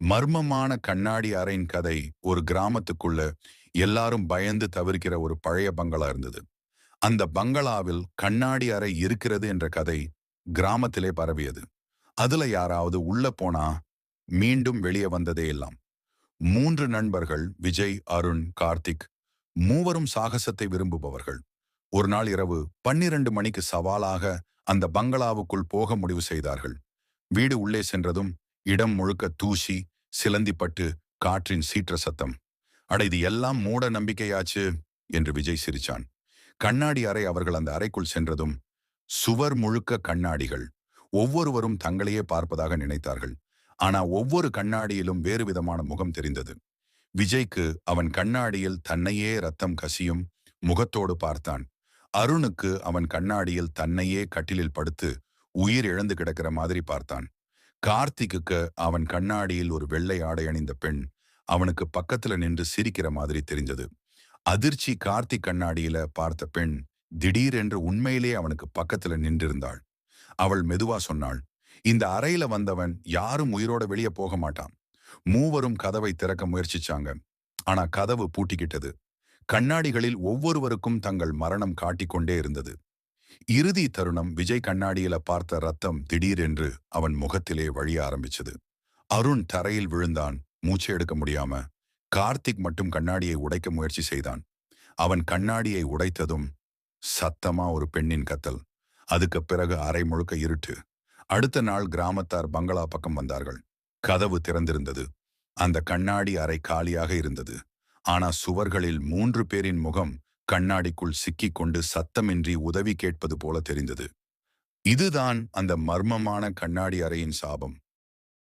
மர்மமான கண்ணாடி அறையின் கதை ஒரு கிராமத்துக்குள்ள எல்லாரும் பயந்து தவிர்க்கிற ஒரு பழைய பங்களா இருந்தது. அந்த பங்களாவில் கண்ணாடி அறை இருக்கிறது என்ற கதை கிராமத்திலே பரவியது. அதுல யாராவது உள்ள போனா மீண்டும் வெளியே வந்ததே எல்லாம். மூன்று நண்பர்கள் விஜய் அருண் கார்த்திக் மூவரும் சாகசத்தை விரும்புபவர்கள். ஒரு நாள் இரவு பன்னிரண்டு மணிக்கு சவாலாக அந்த பங்களாவுக்குள் போக முடிவு செய்தார்கள். வீடு உள்ளே சென்றதும் இடம் முழுக்க தூசி சிலந்திப்பட்டு காற்றின் சீற்ற சத்தம் அட இது எல்லாம் மூட நம்பிக்கையாச்சு! என்று விஜய் சிரிச்சான். கண்ணாடி அறை அவர்கள் அந்த அறைக்குள் சென்றதும் சுவர் முழுக்க கண்ணாடிகள். ஒவ்வொருவரும் தங்களையே பார்ப்பதாக நினைத்தார்கள். ஆனா ஒவ்வொரு கண்ணாடியிலும் வேறு விதமான முகம் தெரிந்தது. விஜய்க்கு அவன் கண்ணாடியில் தன்னையே ரத்தம் கசியும் முகத்தோடு பார்த்தான். அருணுக்கு அவன் கண்ணாடியில் தன்னையே கட்டிலில் படுத்து உயிர் இழந்து கிடக்கிற மாதிரி பார்த்தான். கார்த்திக்குக்கு அவன் கண்ணாடியில் ஒரு வெள்ளை ஆடை அணிந்த பெண் அவனுக்கு பக்கத்துல நின்று சிரிக்கிற மாதிரி தெரிஞ்சது. அதிர்ச்சி கார்த்திக் கண்ணாடியில பார்த்த பெண் திடீரென்று உண்மையிலே அவனுக்கு பக்கத்துல நின்றிருந்தாள். அவள் மெதுவா சொன்னாள் இந்த அறையில வந்தவன் யாரும் உயிரோட வெளியே போக மாட்டான். மூவரும் கதவை திறக்க முயற்சிச்சாங்க. ஆனா கதவு பூட்டிக்கிட்டது. கண்ணாடிகளில் ஒவ்வொருவருக்கும் தங்கள் மரணம் காட்டிக்கொண்டே இருந்தது. இறுதி தருணம் விஜய் கண்ணாடியில பார்த்த ரத்தம் திடீரென்று அவன் முகத்திலே வழிய ஆரம்பிச்சது. அருண் தரையில் விழுந்தான் மூச்சு எடுக்க முடியாம. கார்த்திக் மட்டும் கண்ணாடியை உடைக்க முயற்சி செய்தான். அவன் கண்ணாடியை உடைத்ததும் சத்தமா ஒரு பெண்ணின் கத்தல். அதுக்கு பிறகு அரை முழுக்க இருட்டு. அடுத்த நாள் கிராமத்தார் பங்களா பக்கம் வந்தார்கள். கதவு திறந்திருந்தது. அந்த கண்ணாடி அறை காலியாக இருந்தது. ஆனா சுவர்களில் மூன்று பேரின் முகம் கண்ணாடிக்குள் சிக்கிக் கொண்டு சத்தமின்றி உதவி கேட்பது போல தெரிந்தது. இதுதான் அந்த மர்மமான கண்ணாடி அறையின் சாபம்.